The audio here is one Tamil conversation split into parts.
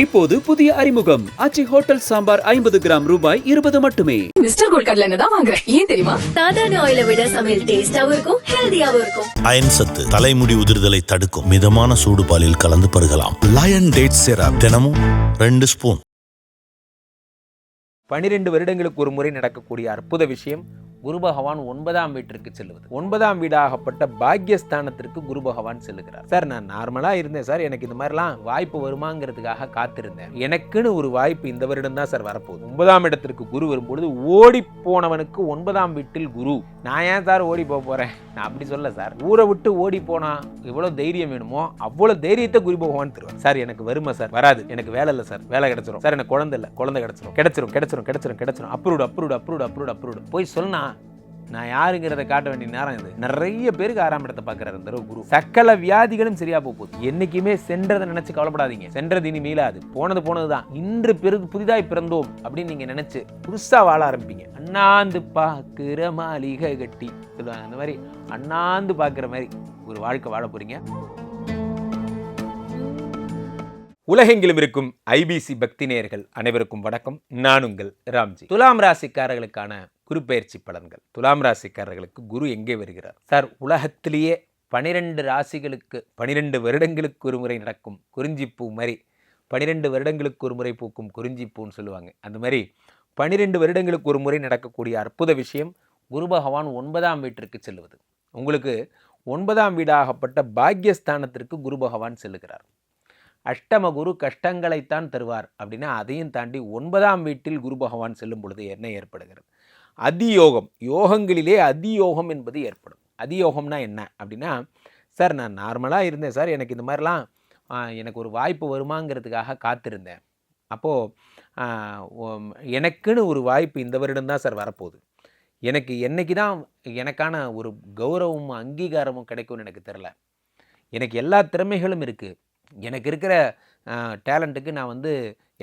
இப்போது புதிய அறிமுகம். ஆச்சி ஹோட்டல் சாம்பார் ஐம்பது கிராம் ரூபாய் இருபது மட்டுமே. மிஸ்டர் கோல்ட் கடலை எண்ணெய் தான் வாங்குறேன் ஏன் தெரியுமா? சாதாரண ஆயிலை விட சமையல் டேஸ்டாவும் இருக்கும் ஹெல்தியாவும் இருக்கும். அயன் சத்து தலைமுடி உதிர்தலை தடுக்கும் மிதமான சூடு பாலில் கலந்து பருகலாம். லயன் டேட் சிரப் தினமும் ரெண்டு ஸ்பூன். பனிரெண்டு வருடங்களுக்கு ஒரு முறை நடக்கக்கூடிய அற்புத விஷயம் குரு பகவான் ஒன்பதாம் வீட்டிற்கு செல்லுவது. ஒன்பதாம் வீடாகப்பட்ட பாக்யஸ்தானத்திற்கு குரு பகவான் செல்லுகிறார். சார் நான் நார்மலாக இருந்தேன் சார். எனக்கு இந்த மாதிரிலாம் வாய்ப்பு வருமாங்கிறதுக்காக காத்திருந்தேன். எனக்குன்னு ஒரு வாய்ப்பு இந்த வருடம் தான் சார் வரப்போகுது. ஒன்பதாம் இடத்திற்கு குரு வரும்பொழுது ஓடி போனவனுக்கு ஒன்பதாம் வீட்டில் குரு. நான் ஏன் சார் ஓடி போக போகிறேன் நான் அப்படி சொல்ல சார். ஊரை விட்டு ஓடி போனா எவ்வளோ தைரியம் வேணுமோ அவ்வளோ தைரியத்தை குரு பகவான் தருவார். சார் எனக்கு வருமா சார். வராது. எனக்கு வேலை இல்லை சார். வேலை கிடைச்சிரும். சார் எனக்கு குழந்தை இல்லை. குழந்தை கிடைச்சிரும். கிடைச்சிரும். கிடைச்சிரும். கிடைச்சிரும். கிடைச்சிரும். Approve approve approve approved. போய் சொன்னா நான் யாருங்கிறத காட்ட வேண்டிய நேரம் இது. நிறைய பேருக்கு ஆறாம் இடத்தை பார்க்குறாரு இந்த குரு. சக்கல வியாதிகளும் சரியா போக போகுது. என்னைக்குமே சென்றதை நினைச்சு கவலைப்படாதீங்க. சென்றது இனி மீளாது. போனது போனது தான் இன்று பெரு புதிதாய் பிறந்தோம் அப்படின்னு நீங்க நினைச்சு புதுசா வாழ ஆரம்பிப்பீங்க. அண்ணாந்து பார்க்கிற மாளிகை கட்டி. சொல்லுவாங்க அந்த மாதிரி அண்ணாந்து பார்க்குற மாதிரி ஒரு வாழ்க்கை வாழ போறீங்க. உலகெங்கிலும் இருக்கும் ஐபிசி பக்தி நேயர்கள் அனைவருக்கும் வணக்கம். நான் உங்கள் ராம்ஜி. துலாம் ராசிக்காரர்களுக்கான குரு பயிற்சி பலன்கள். துலாம் ராசிக்காரர்களுக்கு குரு எங்கே வருகிறார்? சார் உலகத்திலேயே பனிரெண்டு ராசிகளுக்கு பனிரெண்டு வருடங்களுக்கு ஒரு முறை நடக்கும் குறிஞ்சிப்பூ மாதிரி பனிரெண்டு வருடங்களுக்கு ஒரு முறை பூக்கும் குறிஞ்சிப்பூன்னு சொல்லுவாங்க. அந்த மாதிரி பனிரெண்டு வருடங்களுக்கு ஒரு முறை நடக்கக்கூடிய அற்புத விஷயம் குரு பகவான் ஒன்பதாம் வீட்டிற்கு செல்வது உங்களுக்கு ஒன்பதாம் வீடாகப்பட்ட பாக்யஸ்தானத்திற்கு குரு பகவான் செல்லுகிறார். அஷ்டம குரு கஷ்டங்களைத்தான் தருவார் அப்படின்னா அதையும் தாண்டி ஒன்பதாம் வீட்டில் குரு பகவான் செல்லும் பொழுது என்ன ஏற்படுகிறது? அதியோகம். யோகங்களிலே அதியோகம் என்பது ஏற்படும். அதியோகம்னா என்ன? அப்படின்னா சார் நான் நார்மலாக இருந்தேன் சார். எனக்கு இந்த மாதிரிலாம் எனக்கு ஒரு வாய்ப்பு வருமாங்கிறதுக்காக காத்திருந்தேன். அப்போது எனக்குன்னு ஒரு வாய்ப்பு இந்த வருடம் தான் சார் வரப்போகுது. எனக்கு என்னைக்கு தான் எனக்கான ஒரு கௌரவமும் அங்கீகாரமும் கிடைக்கும்னு எனக்கு தெரில எனக்கு எல்லா திறமைகளும் இருக்குது எனக்கு இருக்கிற டேலண்ட்டுக்கு நான் வந்து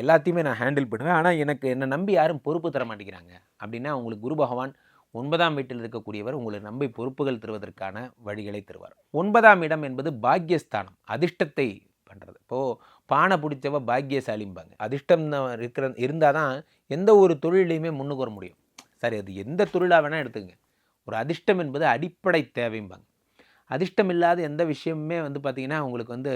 எல்லாத்தையுமே நான் ஹேண்டில் பண்ணுவேன். ஆனால் எனக்கு என்னை நம்பி யாரும் பொறுப்பு தர மாட்டேங்கிறாங்க. அப்படின்னா உங்களுக்கு குரு பகவான் ஒன்பதாம் வீட்டில் இருக்கக்கூடியவர் உங்களை நம்பி பொறுப்புகள் தருவதற்கான வழிகளை தருவார். ஒன்பதாம் இடம் என்பது பாக்யஸ்தானம் அதிர்ஷ்டத்தை பண்ணுறது இப்போது பானை பிடிச்சவ பாக்கியசாலிம்பாங்க அதிர்ஷ்டம் இருக்கிற இருந்தால் தான் எந்த ஒரு தொழிலையுமே முன்னுக்கு வர முடியும். சரி அது எந்த தொழிலாக வேணால் எடுத்துங்க ஒரு அதிர்ஷ்டம் என்பது அடிப்படை தேவைம்பாங்க. அதிர்ஷ்டம் இல்லாத எந்த விஷயமுமே வந்து பார்த்திங்கன்னா உங்களுக்கு வந்து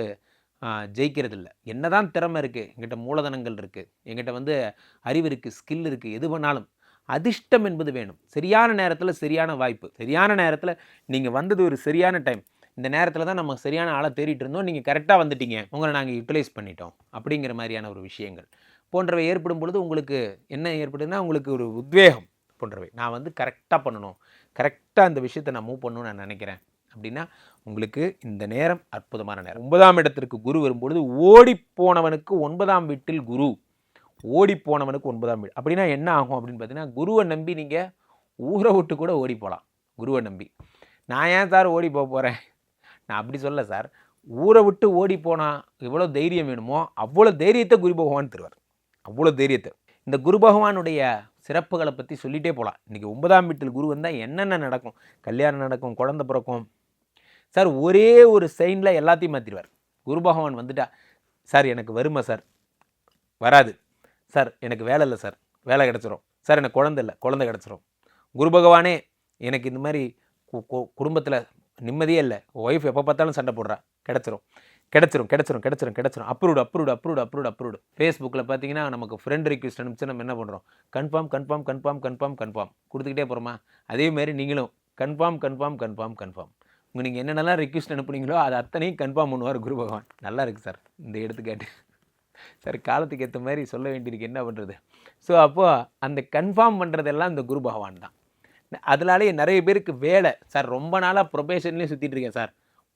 ஜெயிக்கிறது இல்லை என்னதான் திறமை இருக்குது எங்கிட்ட மூலதனங்கள் இருக்குது எங்கிட்ட வந்து அறிவு இருக்குது ஸ்கில் இருக்குது எது பண்ணாலும் அதிர்ஷ்டம் என்பது வேணும். சரியான நேரத்தில் சரியான வாய்ப்பு. சரியான நேரத்தில் நீங்கள் வந்தது ஒரு சரியான டைம் இந்த நேரத்தில் தான் நம்ம சரியான ஆளை தேடிட்டு இருந்தோம். நீங்கள் கரெக்டாக வந்துட்டீங்க. உங்களை நாங்கள் யூட்டிலைஸ் பண்ணிட்டோம். அப்படிங்கிற மாதிரியான ஒரு விஷயங்கள். போன்றவை ஏற்படும் பொழுது உங்களுக்கு என்ன ஏற்படுதுன்னா உங்களுக்கு ஒரு உத்வேகம் போன்றவை. நான் வந்து கரெக்டாக பண்ணணும். கரெக்டாக அந்த விஷயத்தை நான் மூவ் பண்ணணும்னு நான் நினைக்கிறேன். அப்படின்னா உங்களுக்கு இந்த நேரம் அற்புதமான நேரம். ஒன்பதாம் இடத்திற்கு குரு வரும்பொழுது ஓடி போனவனுக்கு ஒன்பதாம் வீட்டில் குரு. ஓடி போனவனுக்கு ஒன்பதாம் வீடு அப்படின்னா என்ன ஆகும் அப்படின்னு பார்த்தீங்கன்னா குருவை நம்பி நீங்கள் ஊரை விட்டு கூட ஓடி போகலாம் குருவை நம்பி. நான் ஏன் சார் ஓடி போக போகிறேன் நான் அப்படி சொல்ல சார். ஊரை விட்டு ஓடி போனால் எவ்வளோ தைரியம் வேணுமோ அவ்வளோ தைரியத்தை குரு பகவான் தருவார். அவ்வளோ தைரியத்தை. இந்த குரு பகவானுடைய சிறப்புகளை பற்றி சொல்லிகிட்டே போகலாம் இன்றைக்கி ஒன்பதாம் வீட்டில் குரு வந்தால் என்னென்ன நடக்கும்? கல்யாணம் நடக்கும் குழந்த பிறக்கும் சார் ஒரே ஒரு சைனில் எல்லாத்தையும் மாற்றிடுவார் குரு பகவான் வந்துட்டா சார் எனக்கு வருமா சார். வராது. சார் எனக்கு வேலை இல்லை சார். வேலை கிடச்சிரும். சார் எனக்கு குழந்தை இல்லை. குழந்தை கிடச்சிரும். குரு பகவானே எனக்கு இந்த மாதிரி குடும்பத்தில் நிம்மதியே இல்லை. ஒய்ஃப் எப்போ பார்த்தாலும் சண்டை போடுறா. கிடச்சிரும். கிடச்சிரும் கிடச்சிரும் கிடச்சிரும் கிடச்சிரும். Approved approved approved approved approved ஃபேஸ்புக்கில் பார்த்தீங்கன்னா நமக்கு ஃப்ரெண்ட் ரிக்வெஸ்ட் அனுப்பிச்சு நம்ம என்ன பண்ணுறோம் confirm confirm confirm confirm confirm கொடுத்துக்கிட்டே போகிறோமா அதேமாரி நீங்களும் கன்ஃபார்ம் கன்ஃபார்ம் கன்ஃபார்ம் கன்ஃபார்ம் உங்கள் நீங்கள் என்னென்னலாம் ரெக்வஸ்ட் அனுப்புனீங்களோ அது அத்தனையும் கன்ஃபார்ம் பண்ணுவார் குரு பகவான். நல்லா இருக்குது சார் இந்த எடுத்துக்காட்டு. சார் காலத்துக்கு ஏற்ற மாதிரி சொல்ல வேண்டியிருக்கு என்ன பண்ணுறது ஸோ அப்போது அந்த கன்ஃபார்ம் பண்ணுறதெல்லாம் இந்த குரு பகவான் தான். அதனாலேயே நிறைய பேருக்கு வேலை. சார் ரொம்ப நாளாக ப்ரொபேஷன்லேயும் சுற்றிட்டு இருக்கேன் சார்.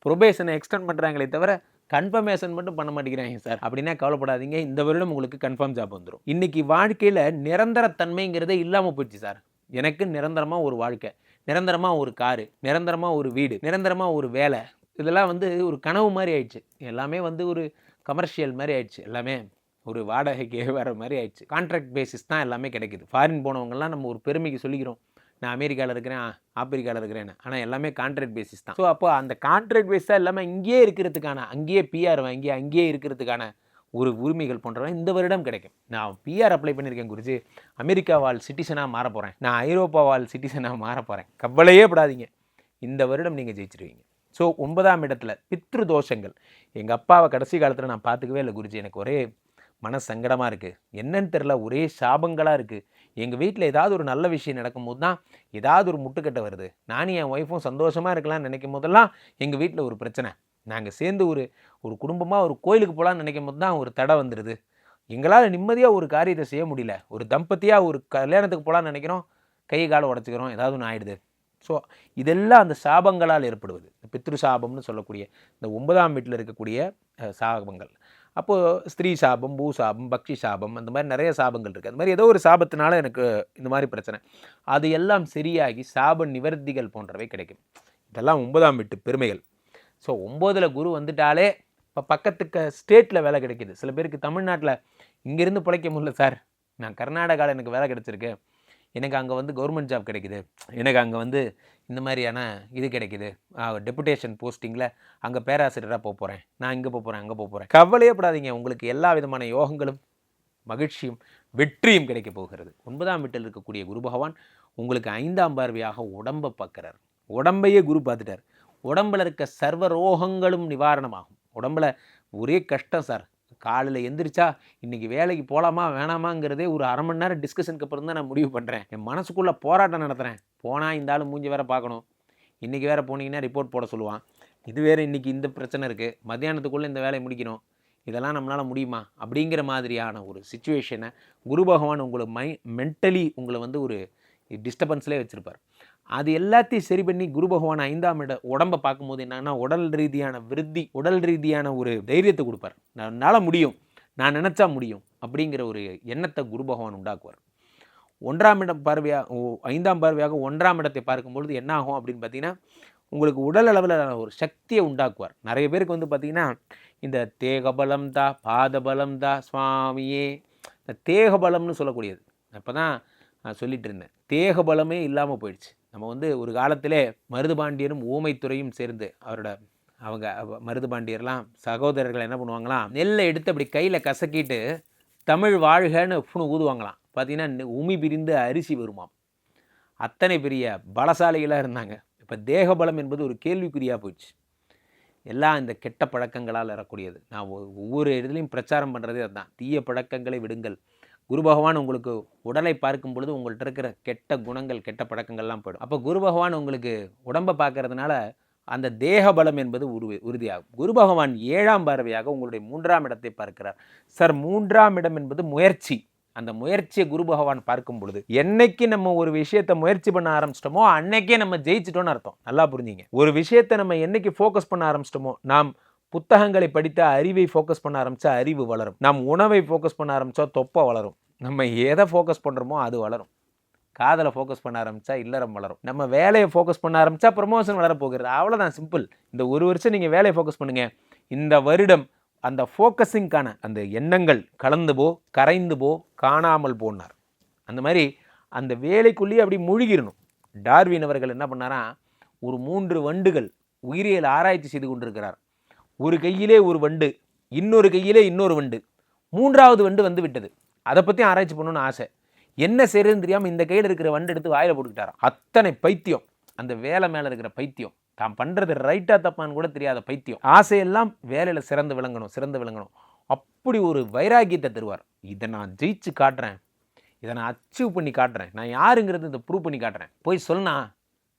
ப்ரொபேஷனை எக்ஸ்டெண்ட் பண்ணுறாங்களே தவிர கன்ஃபர்மேஷன் மட்டும் பண்ண மாட்டேங்கிறாங்க சார். அப்படின்னா கவலைப்படாதீங்க இந்த வருடம் உங்களுக்கு கன்ஃபார்ம் ஜாப் வந்துடும் இன்றைக்கி வாழ்க்கையில் நிரந்தரத்தன்மைங்கிறதே இல்லாமல் போயிடுச்சு சார். எனக்கு நிரந்தரமாக ஒரு வாழ்க்கை. நிரந்தரமாக ஒரு காரு நிரந்தரமாக ஒரு வீடு நிரந்தரமாக ஒரு வேலை. இதெல்லாம் வந்து ஒரு கனவு மாதிரி ஆயிடுச்சு. எல்லாமே வந்து ஒரு கமர்ஷியல் மாதிரி ஆயிடுச்சு. எல்லாமே ஒரு வாடகைக்கு வர மாதிரி ஆயிடுச்சு. கான்ட்ராக்ட் பேசிஸ் தான் எல்லாமே கிடைக்குது. ஃபாரின் போனவங்கலாம் நம்ம ஒரு பெருமைக்கு சொல்லிக்கிறோம். நான் அமெரிக்காவில் இருக்கிறேன் ஆப்பிரிக்காவில் இருக்கிறேன் ஆனால் எல்லாமே கான்ட்ராக்ட் பேசிஸ் தான். ஸோ அப்போ அந்த கான்ட்ராக்ட் பேஸ் தான் எல்லாமே இங்கேயே இருக்கிறதுக்கான அங்கேயே பிஆர் வாங்கி அங்கேயே இருக்கிறதுக்கான ஒரு உரிமைகள் போன்றவை இந்த வருடம் கிடைக்கும். நான் பிஆர் அப்ளை பண்ணியிருக்கேன் குறித்து அமெரிக்கா வாழ் சிட்டிசனாக மாற போகிறேன் நான் ஐரோப்பா வாழ் சிட்டிசனாக மாற போகிறேன் கவலையே படாதீங்க. இந்த வருடம் நீங்கள் ஜெயிச்சிருவீங்க. ஸோ ஒன்பதாம் இடத்துல பித்ரு தோஷங்கள். எங்கள் அப்பாவை கடைசி காலத்தில் நான் பார்த்துக்கவே இல்லை குருஜி. எனக்கு ஒரே மன சங்கடமாக இருக்குது என்னன்னு தெரில ஒரே சாபங்களாக இருக்குது எங்கள் வீட்டில் ஏதாவது ஒரு நல்ல விஷயம் நடக்கும்போது தான் ஏதாவது ஒரு முட்டுக்கட்டை வருது. நானும் என் ஒய்ஃபும் சந்தோஷமாக இருக்கலாம்னு நினைக்கும் போதெல்லாம் எங்கள் வீட்டில் ஒரு பிரச்சனை. நாங்கள் சேர்ந்து ஒரு ஒரு குடும்பமாக ஒரு கோயிலுக்கு போகலான்னு நினைக்கும் போது தான் ஒரு தடை வந்துடுது எங்களால் நிம்மதியாக ஒரு காரியத்தை செய்ய முடியல. ஒரு தம்பத்தியாக ஒரு கல்யாணத்துக்கு போகலான்னு நினைக்கிறோம். கை காலை உடச்சிக்கிறோம். ஏதாவது ஒன்று ஆயிடுது. ஸோ இதெல்லாம் அந்த சாபங்களால் ஏற்படுவது. இந்த பித்ரு சாபம்னு சொல்லக்கூடிய இந்த ஒன்பதாம் வீட்டில் இருக்கக்கூடிய சாபங்கள். அப்போது ஸ்திரீ சாபம் பூ சாபம் பக்ஷி சாபம் அந்த மாதிரி நிறைய சாபங்கள் இருக்குது அந்த மாதிரி ஏதோ ஒரு சாபத்தினால எனக்கு இந்த மாதிரி பிரச்சனை. அது எல்லாம் சரியாகி சாப நிவர்த்திகள் போன்றவை கிடைக்கும். இதெல்லாம் ஒன்பதாம் வீட்டு பெருமைகள். ஸோ ஒம்போதில் குரு வந்துட்டாலே இப்போ பக்கத்துக்கு ஸ்டேட்டில் வேலை கிடைக்கிது. சில பேருக்கு தமிழ்நாட்டில் இங்கேருந்து பிழைக்க முடியல சார் நான் கர்நாடகாவில் எனக்கு வேலை கிடச்சிருக்கு. எனக்கு அங்கே வந்து கவர்மெண்ட் ஜாப் கிடைக்குது. எனக்கு அங்கே வந்து இந்த மாதிரியான இது கிடைக்குது. டெபுடேஷன் போஸ்டிங்கில் அங்கே பேராசிரியராக போக போகிறேன் நான் இங்கே போக போகிறேன் அங்கே போக போகிறேன் கவலையே படாதீங்க. உங்களுக்கு எல்லா விதமான யோகங்களும் மகிழ்ச்சியும் வெற்றியும் கிடைக்க போகிறது. ஒன்பதாம் வீட்டில் இருக்கக்கூடிய குரு பகவான் உங்களுக்கு ஐந்தாம் பார்வையாக உடம்பை பார்க்குறார் உடம்பையே குரு பார்த்துட்டார். உடம்புல இருக்க சர்வ ரோகங்களும் நிவாரணமாகும். உடம்புல ஒரே கஷ்டம் சார். காலையில் எந்திரிச்சா இன்றைக்கி வேலைக்கு போகலாமா வேணாமாங்கிறதே ஒரு அரை மணி நேரம் டிஸ்கஷனுக்கு அப்புறம் தான் நான் முடிவு பண்ணுறேன் என் மனசுக்குள்ளே போராட்டம் நடத்துகிறேன் போனால் இந்த ஆள் மூஞ்சி வேற பார்க்கணும். இன்றைக்கி வேறு போனீங்கன்னா ரிப்போர்ட் போட சொல்லுவான். இது வேறு இன்றைக்கி இந்த பிரச்சனை இருக்குது மத்தியானத்துக்குள்ளே இந்த வேலையை முடிக்கணும். இதெல்லாம் நம்மளால் முடியுமா? அப்படிங்கிற மாதிரியான ஒரு சுச்சுவேஷனை குரு பகவான் உங்களை மை மென்டலி உங்களை வந்து ஒரு டிஸ்டர்பன்ஸ்லேயே வச்சுருப்பார். அது எல்லாத்தையும் சரி பண்ணி குரு பகவான் ஐந்தாம் இட உடம்பை பார்க்கும்போது என்னன்னா உடல் ரீதியான விருத்தி உடல் ரீதியான ஒரு தைரியத்தை கொடுப்பார். என்னால் முடியும் நான் நினச்சா முடியும் அப்படிங்கிற ஒரு எண்ணத்தை குரு பகவான் உண்டாக்குவார். ஒன்றாம் இடம் பார்வையாக ஓ- ஐந்தாம் பார்வையாக ஒன்றாம் இடத்தை பார்க்கும்பொழுது என்ன ஆகும் அப்படின்னு பார்த்தீங்கன்னா உங்களுக்கு உடல் அளவில் ஒரு சக்தியை உண்டாக்குவார். நிறைய பேருக்கு வந்து பார்த்தீங்கன்னா இந்த தேகபலம் தா பாதபலம் தா சுவாமியே இந்த தேகபலம்னு சொல்லக்கூடியது. இப்போ தான் நான் சொல்லிட்டு இருந்தேன். தேகபலமே இல்லாமல் போயிடுச்சு. நம்ம வந்து ஒரு காலத்திலே மருதுபாண்டியரும் ஊமைத்துறையும் சேர்ந்து அவரோட அவங்க அவ- மருதுபாண்டியர்லாம் சகோதரர்கள் என்ன பண்ணுவாங்களாம் நெல்லை எடுத்து அப்படி கையில் கசக்கிட்டு தமிழ் வாழ்கன்னு ஃபுனு ஊதுவாங்களாம். பார்த்தீங்கன்னா உமி பிரிந்து அரிசி வருமாம். அத்தனை பெரிய பலசாலிகளாக இருந்தாங்க. இப்போ தேகபலம் என்பது ஒரு கேள்விக்குறியாக போயிடுச்சு. எல்லாம் இந்த கெட்ட பழக்கங்களால் வரக்கூடியது. நான் ஒவ்வொரு இடத்துலையும் பிரச்சாரம் பண்ணுறதே அதுதான். தீய பழக்கங்களை விடுங்கள். குரு பகவான் உங்களுக்கு உடலை பார்க்கும் பொழுது உங்கள்கிட்ட இருக்கிற கெட்ட குணங்கள் கெட்ட பழக்கங்கள்லாம் போயிடும். அப்போ குரு பகவான் உங்களுக்கு உடம்பை பார்க்கறதுனால அந்த தேக பலம் என்பது உரு உறுதியாகும். குரு பகவான் ஏழாம் பார்வையாக உங்களுடைய மூன்றாம் இடத்தை பார்க்கிறார். சார் மூன்றாம் இடம் என்பது முயற்சி. அந்த முயற்சியை குரு பகவான் பார்க்கும் பொழுது என்னைக்கு நம்ம ஒரு விஷயத்தை முயற்சி பண்ண ஆரம்பிச்சிட்டோமோ அன்னைக்கே நம்ம ஜெயிச்சிட்டோம்னு அர்த்தம். நல்லா புரிஞ்சுங்க. ஒரு விஷயத்தை நம்ம என்னைக்கு ஃபோக்கஸ் பண்ண ஆரம்பிச்சிட்டோமோ நாம் புத்தகங்களை படித்த அறிவை ஃபோக்கஸ் பண்ண ஆரம்பித்தா அறிவு வளரும். நம் உணவை ஃபோக்கஸ் பண்ண ஆரம்பிச்சா தொப்பை வளரும். நம்ம எதை ஃபோக்கஸ் பண்ணுறோமோ அது வளரும். காதலை ஃபோக்கஸ் பண்ண ஆரம்பித்தா இல்லறம் வளரும். நம்ம வேலையை ஃபோக்கஸ் பண்ண ஆரம்பித்தா ப்ரொமோஷன் வளரப்போகிறது அவ்வளோதான் சிம்பிள் இந்த ஒரு வருஷம் நீங்கள் வேலையை ஃபோக்கஸ் பண்ணுங்கள் இந்த வருடம் அந்த ஃபோக்கஸிங்கான அந்த எண்ணங்கள் கலந்து போ கரைந்து போ காணாமல் போனார் அந்த மாதிரி அந்த வேலைக்குள்ளேயே அப்படி முழுகிடணும் டார்வின் அவர்கள் என்ன பண்ணாரா? ஒரு மூன்று வண்டுகள் உயிரியல் ஆராய்ச்சி செய்து கொண்டிருக்கிறார். ஒரு கையிலே ஒரு வண்டு இன்னொரு கையிலே இன்னொரு வண்டு மூன்றாவது வண்டு வந்து விட்டது. அதை பற்றி ஆராய்ச்சி பண்ணணும்னு ஆசை. என்ன செய்யறதுன்னு தெரியாமல் இந்த கையில் இருக்கிற வண்டு எடுத்து வாயில் போட்டுக்கிட்டாராம். அத்தனை பைத்தியம் அந்த வேலை மேலே இருக்கிற பைத்தியம் தான் பண்ணுறது ரைட்டாக தப்பான்னு கூட தெரியாத பைத்தியம். ஆசையெல்லாம் வேலையில் சிறந்து விளங்கணும் சிறந்து விளங்கணும். அப்படி ஒரு வைராகியத்தை தருவார். இதை நான் ஜெயிச்சு காட்டுறேன். இதை நான் அச்சீவ் பண்ணி காட்டுறேன். நான் யாருங்கிறது இதை ப்ரூவ் பண்ணி காட்டுறேன். போய் சொன்னா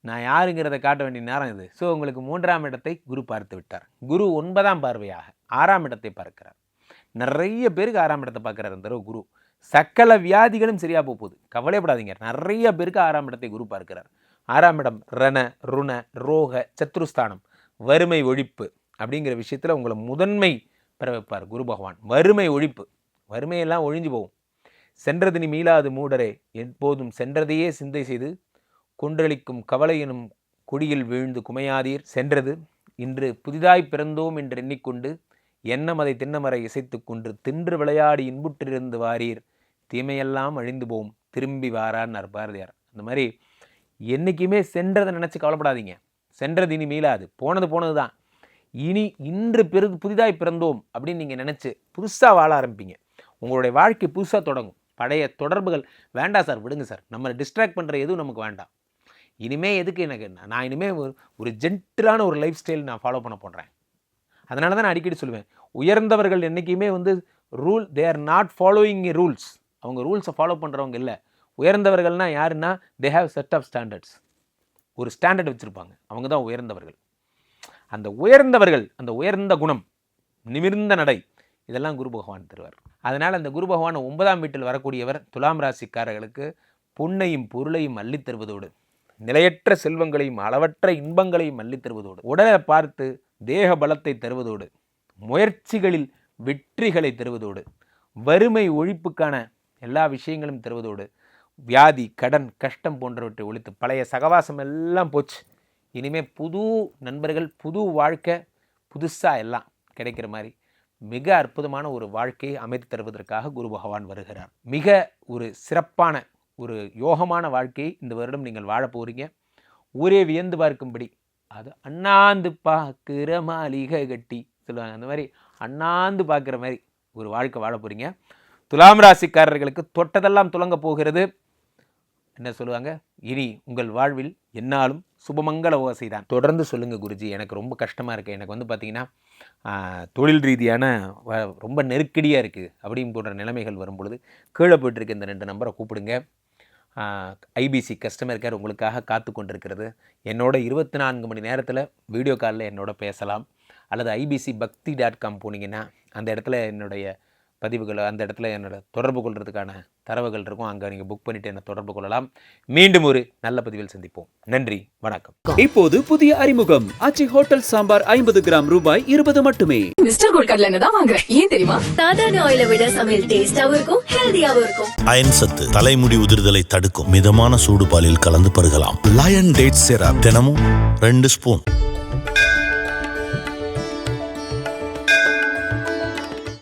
நான் யாருங்கிறத காட்ட வேண்டிய நேரம் இது. ஸோ உங்களுக்கு மூன்றாம் இடத்தை குரு பார்த்து விட்டார். குரு ஒன்பதாம் பார்வையாக ஆறாம் இடத்தை பார்க்கிறார். நிறைய பேருக்கு ஆறாம் இடத்தை பார்க்குறாரு இந்த தடவை குரு. சக்கல வியாதிகளும் சரியாக போக போகுது. கவலைப்படாதீங்க நிறைய பேருக்கு ஆறாம் இடத்தை குரு பார்க்கிறார். ஆறாம் இடம் ரண ருண ரோக சத்ருஸ்தானம் வறுமை ஒழிப்பு அப்படிங்கிற விஷயத்தில் உங்களை முதன்மை பெற வைப்பார் குரு பகவான். வறுமை ஒழிப்பு. வறுமையெல்லாம் ஒழிஞ்சு போகும். சென்றது நீ மீளாது மூடரே. எப்போதும் சென்றதையே சிந்தை செய்து கொன்றளிக்கும் கவலை எனும் குடியில் வீழ்ந்து குமையாதீர். சென்றது இன்று புதிதாய் பிறந்தோம் என்று எண்ணிக்கொண்டு எண்ணம் அதை தின்னமரை இசைத்துக் தின்று விளையாடி இன்புற்றிருந்து வாரீர். தீமையெல்லாம் அழிந்து போம். திரும்பி வாரான்னார் பாரதியார் அந்த மாதிரி என்றைக்குமே சென்றதை நினச்சி கவலைப்படாதீங்க. சென்றது இனி மீளாது. போனது போனது தான் இனி இன்று பெரு புதிதாய் பிறந்தோம் அப்படின்னு நீங்கள் நினச்சி புதுசாக வாழ ஆரம்பிப்பீங்க. உங்களுடைய வாழ்க்கை புதுசாக தொடங்கும். பழைய தொடர்புகள் வேண்டாம் சார் விடுங்க சார். நம்ம டிஸ்ட்ராக்ட் பண்ணுற எதுவும் நமக்கு வேண்டாம். இனிமேல் எதுக்கு எனக்கு நான் இனிமேல் ஒரு ஒரு ஜென்டிலான ஒரு லைஃப் ஸ்டைல் நான் ஃபாலோ பண்ண போடுறேன் அதனால தான் நான் அடிக்கடி சொல்லுவேன். உயர்ந்தவர்கள் என்றைக்குமே வந்து rule they are not following rules அவங்க ரூல்ஸை ஃபாலோ பண்ணுறவங்க இல்லை. உயர்ந்தவர்கள்னா யாருன்னா they have set of standards ஒரு ஸ்டாண்டர்ட் வச்சுருப்பாங்க. அவங்க தான் உயர்ந்தவர்கள். அந்த உயர்ந்தவர்கள் அந்த உயர்ந்த குணம் நிமிர்ந்த நடை இதெல்லாம் குரு பகவான் தருவார். அதனால் அந்த குரு பகவான் ஒன்பதாம் வீட்டில் வரக்கூடியவர் துலாம் ராசிக்காரர்களுக்கு பொன்னையும் பொருளையும் அள்ளித் தருவதோடு நிலையற்ற செல்வங்களையும் அளவற்ற இன்பங்களையும் அள்ளித் தருவதோடு உடலை பார்த்து தேக பலத்தை தருவதோடு முயற்சிகளில் வெற்றிகளை தருவதோடு வறுமை ஒழிப்புக்கான எல்லா விஷயங்களும் தருவதோடு வியாதி கடன் கஷ்டம் போன்றவற்றை ஒழித்து பழைய சகவாசம் எல்லாம் போச்சு. இனிமேல் புது நண்பர்கள் புது வாழ்க்கை புதுசாக எல்லாம் கிடைக்கிற மாதிரி மிக அற்புதமான ஒரு வாழ்க்கையை அமைத்து தருவதற்காக குரு பகவான் வருகிறார். மிக ஒரு சிறப்பான ஒரு யோகமான வாழ்க்கையை இந்த வருடம் நீங்கள் வாழப் போகிறீங்க ஊரே வியந்து பார்க்கும்படி. அது அண்ணாந்து பார்க்குற மாளிகை கட்டி சொல்லுவாங்க. அந்த மாதிரி அண்ணாந்து பார்க்குற மாதிரி ஒரு வாழ்க்கை வாழ போகிறீங்க துலாம் ராசிக்காரர்களுக்கு தொட்டதெல்லாம் துலங்க போகிறது. என்ன சொல்லுவாங்க? இனி உங்கள் வாழ்வில் என்னாலும் சுபமங்கல ஓசை தான். தொடர்ந்து சொல்லுங்கள் குருஜி. எனக்கு ரொம்ப கஷ்டமாக இருக்குது எனக்கு வந்து பார்த்திங்கன்னா தொழில் ரீதியான வ- ரொம்ப நெருக்கடியாக இருக்குது அப்படின்னு போன்ற நிலைமைகள் வரும் பொழுது கீழே போயிட்டுருக்கு இந்த ரெண்டு நம்பரை கூப்பிடுங்க. ஐபிசி கஸ்டமர் கேர் உங்களுக்காக காத்து கொண்டிருக்கிறது. என்னோட இருபத்தி நான்கு மணி நேரத்தில் வீடியோ காலில் என்னோட பேசலாம். அல்லது ஐபிசி பக்தி டாட் காம் போனீங்கன்னா அந்த இடத்துல என்னுடைய பதிவுகளை அந்த இடத்துல என்னோட தொடர்பு கொள்றதுக்கான தரவுகள் இருக்கும். அங்கே நீங்கள் புக் பண்ணிவிட்டு என்னை தொடர்பு கொள்ளலாம். மீண்டும் ஒரு நல்ல பதிவில் சந்திப்போம். நன்றி வணக்கம். இப்போது புதிய அறிமுகம். ஆச்சி ஹோட்டல் சாம்பார் ஐம்பது கிராம் ரூபாய் இருபது மட்டுமே. மிஸ்டர் எண்ணெய் தான் வாங்குறேன். ஏன் தெரியுமா? சாதாரண ஆயில விட சமையல் டேஸ்டாவும் இருக்கும் ஹெல்தியாவும் இருக்கும். அயன் சத்து தலைமுடி உதிர்தலை தடுக்கும் மிதமான சூடு பாலில் கலந்து பருகலாம். லயன் டேட் சிரப் தினமும் ரெண்டு ஸ்பூன்